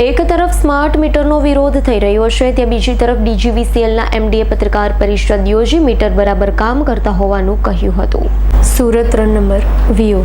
એક તરફ સ્માર્ટ મીટરનો વિરોધ થઈ રહ્યો છે, ત્યાં બીજી તરફ ડીજીવીસીએલના એમડીએ પત્રકાર પરિષદ યોજી મીટર બરાબર કામ કરતા હોવાનું કહ્યું હતું. સુરત નંબર વીઓ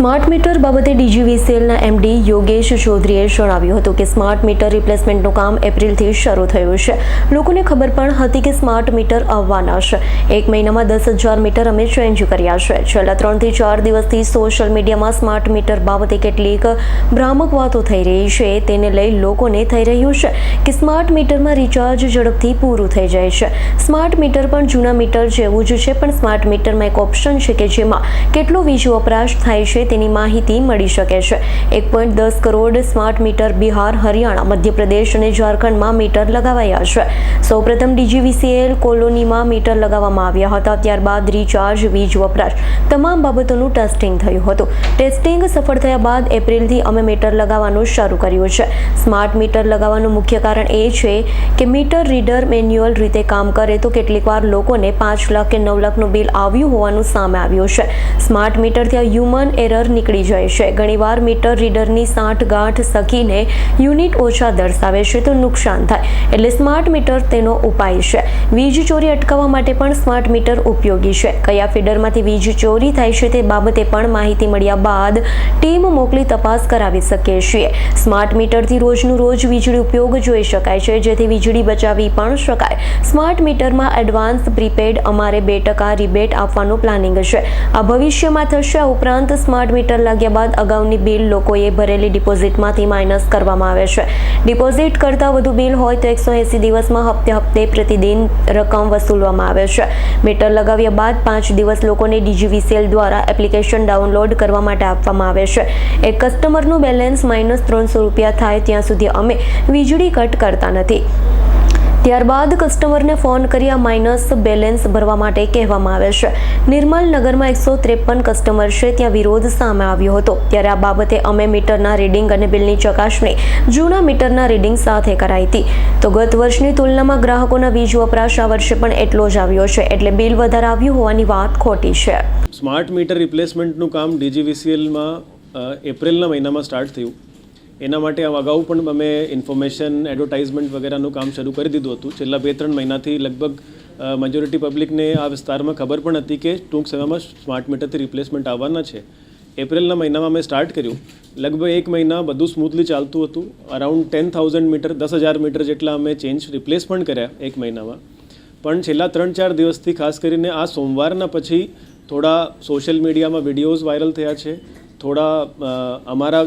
સ્માર્ટ મીટર બાબતે ડીજીવીસીએલના એમડી યોગેશ ચૌધરીએ જણાવ્યું હતું કે સ્માર્ટ મીટર રિપ્લેસમેન્ટનું કામ એપ્રિલથી શરૂ થયું છે. લોકોને ખબર પણ હતી કે સ્માર્ટ મીટર આવવાના છે. એક મહિનામાં દસ હજાર મીટર અમે ચેન્જ કર્યા છે. છેલ્લા ત્રણથી ચાર દિવસથી સોશિયલ મીડિયામાં સ્માર્ટ મીટર બાબતે કેટલીક ભ્રામક વાતો થઈ રહી છે. તેને લઈ લોકોને થઈ રહ્યું છે કે સ્માર્ટ મીટરમાં રિચાર્જ ઝડપથી પૂરું થઈ જાય છે. સ્માર્ટ મીટર પણ જૂના મીટર જેવું જ છે, પણ સ્માર્ટ મીટરમાં એક ઓપ્શન છે કે જેમાં કેટલો વીજ વપરાશ થાય છે તેની માહિતી મળી શકે છે. એક પોઈન્ટ દસ કરોડ સ્માર્ટ મીટર બિહાર, હરિયાણા, મધ્યપ્રદેશ અને ઝારખંડમાં મીટર લગાવાયા છે. સૌપ્રથમ ડીજીવીસીએલ કોલોનીમાં મીટર લગાવવામાં આવ્યા હતા. ત્યારબાદ રિચાર્જ, વીજ વપરાશ તમામ બાબતોનું ટેસ્ટિંગ થયું હતું. ટેસ્ટિંગ સફળ થયા બાદ એપ્રિલથી અમે મીટર લગાવવાનું શરૂ કર્યું છે. સ્માર્ટ મીટર લગાવવાનું મુખ્ય કારણ એ છે કે મીટર રીડર મેન્યુઅલ રીતે કામ કરે તો કેટલીકવાર લોકોને પાંચ લાખ કે નવ લાખનું બિલ આવ્યું હોવાનું સામે આવ્યું છે. સ્માર્ટ મીટરથી આ હ્યુમન એરર નીકળી જાય છે. ઘણીવાર મીટર રીડરની સાંઠ ગાંઠ સકીને યુનિટ ઓછા દર્શાવે છે તો નુકસાન થાય. એટલે સ્માર્ટ મીટર તેનો ઉપાય છે. વીજ ચોરી અટકાવવા માટે પણ સ્માર્ટ મીટર ઉપયોગી છે. કયા ફીડરમાંથી વીજ ચોરી થાય છે તે બાબતે પણ માહિતી મળ્યા બાદ ટીમ મોકલી તપાસ કરાવી શકીએ છીએ સ્માર્ટ મીટરથી રોજનું રોજ વીજળી ઉપયોગ જોઈ શકાય છે, જેથી વીજળી બચાવી પણ શકાય. સ્માર્ટ મીટરમાં એડવાન્સ પ્રીપેડ અમારે બે ટકા રિબેટ આપવાનું પ્લાનિંગ છે. આ ભવિષ્યમાં થશે ઉપરાંત સ્માર્ટ મીટર લાગ્યા બાદ અગાઉની બિલ લોકોએ ભરેલી ડિપોઝિટમાંથી માઇનસ કરવામાં આવે છે. ડિપોઝિટ કરતાં વધુ બિલ હોય તો એકસો એંસી દિવસમાં હપ્તે હપ્તે પ્રતિદિન રકમ વસૂલવામાં આવે છે. મીટર લગાવ્યા બાદ પાંચ દિવસ લોકોને ડીજીવીસીએલ દ્વારા એપ્લિકેશન ડાઉનલોડ કરવા માટે આપવામાં આવે છે. એક કસ્ટમરનું બેલેન્સ માઇનસ ત્રણસો રૂપિયા થાય ત્યાં સુધી અમે વીજળી કટ કરતા નથી. ત્યારબાદ કસ્ટમરને ફોન કરી આ માઇનસ બેલેન્સ ભરવા માટે કહેવામાં આવે છે. નિર્મલ નગરમાં એકસો ત્રેપન કસ્ટમર છે, ત્યાં વિરોધ સામે આવ્યો હતો. ત્યારે આ બાબતે અમે મીટરના રીડિંગ અને બિલની ચકાસણી જૂના મીટરના રીડિંગ સાથે કરાઈ હતી. તો ગત વર્ષની તુલનામાં ગ્રાહકોના વીજ વપરાશ આ વર્ષે પણ એટલો જ આવ્યો છે, એટલે બિલ વધારે આવ્યું હોવાની વાત ખોટી છે. સ્માર્ટ મીટર રિપ્લેસમેન્ટનું કામ ડીજીવીસીએલમાં એપ્રિલના મહિનામાં સ્ટાર્ટ થયું. એના માટે અગાઉ પણ અમે ઇન્ફોર્મેશન એડવર્ટાઇઝમેન્ટ વગેરેનું કામ શરૂ કરી દીધું હતું. છેલ્લા બે, ત્રણ મહિનાથી લગભગ મેજોરિટી પબ્લિકને આ વિસ્તારમાં ખબર પણ હતી કે ટૂંક સમયમાં સ્માર્ટ મીટરથી રિપ્લેસમેન્ટ આવવાના છે. એપ્રિલના મહિનામાં મેં સ્ટાર્ટ કર્યું. લગભગ એક મહિના બધું સ્મૂથલી ચાલતું હતું. અરાઉન્ડ ટેન થાઉઝન્ડ મીટર દસ હજાર મીટર જેટલા અમે ચેન્જ રિપ્લેસ પણ કર્યા એક મહિનામાં. પણ છેલ્લા ત્રણ, ચાર દિવસથી ખાસ કરીને આ સોમવારના પછી થોડા સોશિયલ મીડિયામાં વિડીયોઝ વાયરલ થયા છે. થોડા અમારા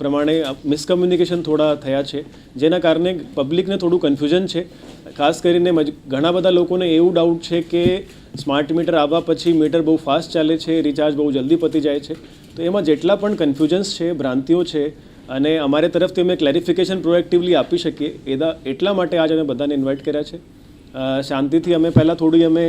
પ્રમાણે મિસકમ્યુનિકેશન થોડા થયા છે, જેના કારણે પબ્લિકને થોડું કન્ફ્યુઝન છે. ખાસ કરીને ઘણા બધા લોકોને એવું ડાઉટ છે કે સ્માર્ટ મીટર આવવા પછી મીટર બહુ ફાસ્ટ ચાલે છે રિચાર્જ બહુ જલ્દી પતી જાય છે. તો એમાં જેટલા પણ કન્ફ્યુઝન્સ છે, ભ્રાંતિઓ છે, અને અમારે તરફથી અમે ક્લેરિફિકેશન પ્રોએક્ટિવલી આપી શકીએ, એદા, એટલા માટે આજે અમે બધાને ઇન્વાઇટ કર્યા છે. શાંતિથી અમે પહેલાં થોડી અમે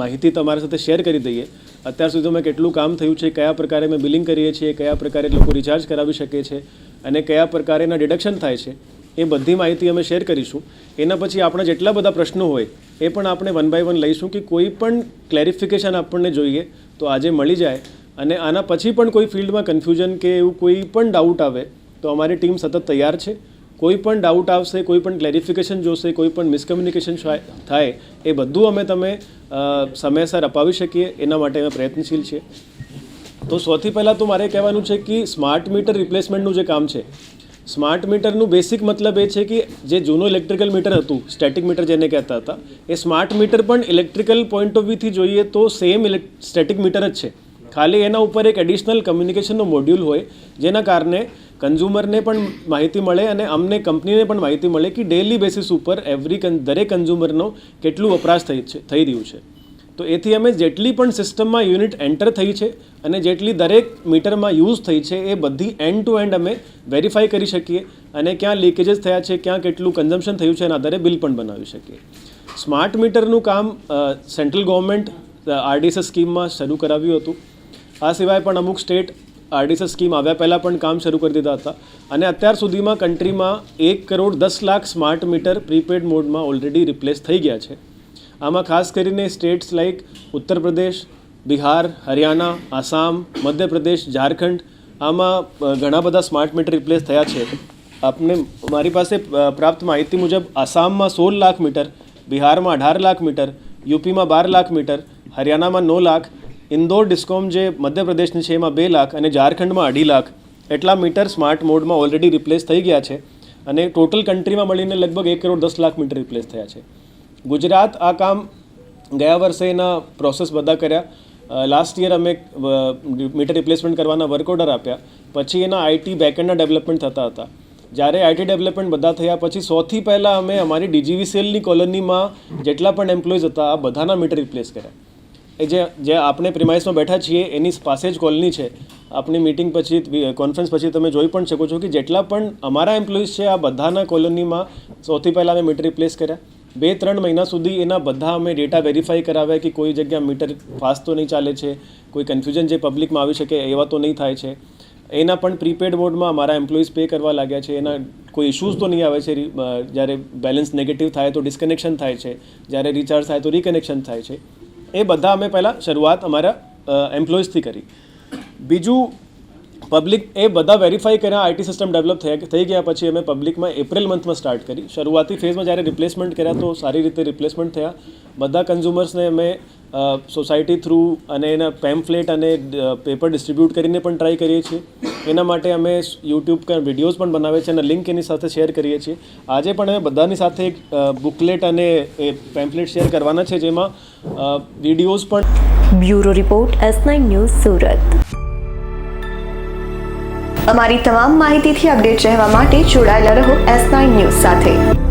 માહિતી તમારા સાથે શેર કરી દઈએ. અત્યાર સુધી અમે કેટલું કામ થયું છે, કયા પ્રકારે અમે બિલિંગ કરીએ છીએ, કયા પ્રકારે લોકો રિચાર્જ કરાવી શકે છે અને કયા પ્રકારે એના ડિડક્શન થાય છે, એ બધી માહિતી અમે શેર કરીશું. એના પછી આપણા જેટલા બધા પ્રશ્નો હોય, એ પણ આપણે વન બાય વન લઈશું કે કોઈ પણ ક્લેરિફિકેશન આપણને જોઈએ તો આજે મળી જાય અને આના પછી પણ કોઈ ફિલ્ડમાં કન્ફ્યુઝન કે એવું કોઈ પણ ડાઉટ આવે, તો અમારી ટીમ સતત તૈયાર છે. કોઈ પણ ડાઉટ આવશે, કોઈ પણ ક્લેરિફિકેશન જોશે, કોઈ પણ મિસકમ્યુનિકેશન થાય એ બધું અમે તમે સમયસર અપાવી શકીએ. એના માટે અમે પ્રયત્નશીલ છીએ. તો સૌથી પહેલાં તો મારે કહેવાનું છે કે સ્માર્ટ મીટર રિપ્લેસમેન્ટનું જે કામ છે સ્માર્ટ મીટરનું બેસિક મતલબ એ છે કે જે જૂનું ઇલેક્ટ્રિકલ મીટર હતું સ્ટેટિક મીટર જેને કહેતા હતા, એ સ્માર્ટ મીટર પણ ઇલેક્ટ્રિકલ પોઈન્ટ ઓફ વ્યૂથી જોઈએ તો સેમ સ્ટેટિક મીટર જ છે. ખાલી એના ઉપર એક એડિશનલ કમ્યુનિકેશનનો મોડ્યુલ હોય, જેના કારણે કન્ઝ્યુમરને પણ માહિતી મળે અને અમને કંપનીને પણ માહિતી મળે કે ડેલી બેસિસ ઉપર એવરી દરેક કન્ઝ્યુમરનો કેટલું વપરાશ થઈ છે, થઈ રહ્યું છે. તો એથી અમે જેટલી પણ સિસ્ટમમાં યુનિટ એન્ટર થઈ છે અને જેટલી દરેક મીટરમાં યુઝ થઈ છે એ બધી એન્ડ ટુ એન્ડ અમે વેરીફાઈ કરી શકીએ અને ક્યાં લીકેજીસ થયા છે, ક્યાં કેટલું કન્ઝમ્પશન થયું છે એના આધારે બિલ પણ બનાવી શકીએ. સ્માર્ટ મીટરનું કામ સેન્ટ્રલ ગવર્મેન્ટ આરડીએસએસ સ્કીમમાં શરૂ કરાવ્યું હતું. આ સિવાય પણ અમુક સ્ટેટ આરડીએસએસ સ્કીમ આવ્યા પહેલાં પણ કામ શરૂ કરી દીધા હતા. અને અત્યાર સુધીમાં કન્ટ્રીમાં એક કરોડ દસ લાખ સ્માર્ટ મીટર પ્રીપેડ મોડમાં ઓલરેડી રિપ્લેસ થઈ ગયા છે. આમાં ખાસ કરીને સ્ટેટ્સ લાઇક ઉત્તર પ્રદેશ, બિહાર, હરિયાણા, આસામ મધ્યપ્રદેશ ઝારખંડ આમાં ઘણા બધા સ્માર્ટ મીટર રિપ્લેસ થયા છે. આપને મારી પાસે પ્રાપ્ત માહિતી મુજબ આસામમાં સોળ લાખ મીટર, બિહારમાં અઢાર લાખ મીટર, યુપીમાં બાર લાખ મીટર, હરિયાણામાં નવ લાખ ઇન્દોર ડિસ્કોમ જે મધ્યપ્રદેશની છે, એમાં બે લાખ અને ઝારખંડમાં અઢી લાખ એટલા મીટર સ્માર્ટ મોડમાં ઓલરેડી રિપ્લેસ થઈ ગયા છે અને ટોટલ કન્ટ્રીમાં મળીને લગભગ એક કરોડ દસ લાખ મીટર રિપ્લેસ થયા છે. ગુજરાત આ કામ ગયા વર્ષે એના પ્રોસેસ બધા કર્યા. લાસ્ટ યર અમે મીટર રિપ્લેસમેન્ટ કરવાના વર્ક ઓર્ડર આપ્યા. પછી એના આઈટી બેકએન્ડના ડેવલપમેન્ટ થતા હતા. જ્યારે આઈટી ડેવલપમેન્ટ બધા થયા પછી સૌથી પહેલાં અમે અમારી ડીજીવીસીએલની કોલોનીમાં જેટલા પણ એમ્પ્લોઈઝ હતા, આ બધાના મીટર રિપ્લેસ કર્યા. એ જે જે આપણે પ્રિમાઇસમાં બેઠા છીએ, એની પાસે જ કોલની છે. આપણી મીટિંગ પછી કોન્ફરન્સ પછી તમે જોઈ પણ શકો છો કે જેટલા પણ અમારા એમ્પ્લોઈઝ છે, આ બધાના કોલોનીમાં સૌથી પહેલાં અમે મીટર રિપ્લેસ કર્યા. બે, ત્રણ મહિના સુધી એના બધા અમે ડેટા વેરીફાઈ કરાવ્યા કે કોઈ જગ્યા મીટર ફાસ્ટ તો નહીં ચાલે છે, કોઈ કન્ફ્યુઝન જે પબ્લિકમાં આવી શકે એવા તો નહીં થાય છે. એના પણ પ્રીપેડ મોડમાં અમારા એમ્પ્લોઈઝ પે કરવા લાગ્યા છે. એના કોઈ ઇશ્યુઝ તો નહીં આવે છે જ્યારે બેલેન્સ નેગેટિવ થાય તો ડિસ્કનેક્શન થાય છે. જ્યારે રિચાર્જ થાય તો રિકનેક્શન થાય છે. એ બધા અમે પહેલાં શરૂઆત અમારા એમ્પ્લોઈઝથી કરી. બીજું પબ્લિક એ બધા વેરીફાઈ કર્યા આઈટી સિસ્ટમ ડેવલપ થયા થઈ ગયા પછી અમે પબ્લિકમાં એપ્રિલ મંથમાં સ્ટાર્ટ કરી. શરૂઆતી ફેઝમાં જ્યારે રિપ્લેસમેન્ટ કર્યા તો સારી રીતે રિપ્લેસમેન્ટ થયા. બધા કન્ઝ્યુમર્સને અમે સોસાયટી થ્રુ અને એના પેમ્ફલેટ અને પેપર ડિસ્ટ્રીબ્યુટ કરીને પણ ટ્રાય કરીએ છીએ. એના માટે અમે યુટ્યુબ પર વિડીયોઝ પણ બનાવે છે અને લિંક એની સાથે શેર કરીએ છીએ. આજે પણ અમે બધાની સાથે એક બુકલેટ અને એ પેમ્પલેટ શેર કરવાના છે જેમાં વિડીયોઝ પણ bureau report, S nine news, Surat. અમારી તમામ માહિતીથી અપડેટ રહેવા માટે જોડાયેલા રહો એસ નાઇન ન્યૂઝ સાથે.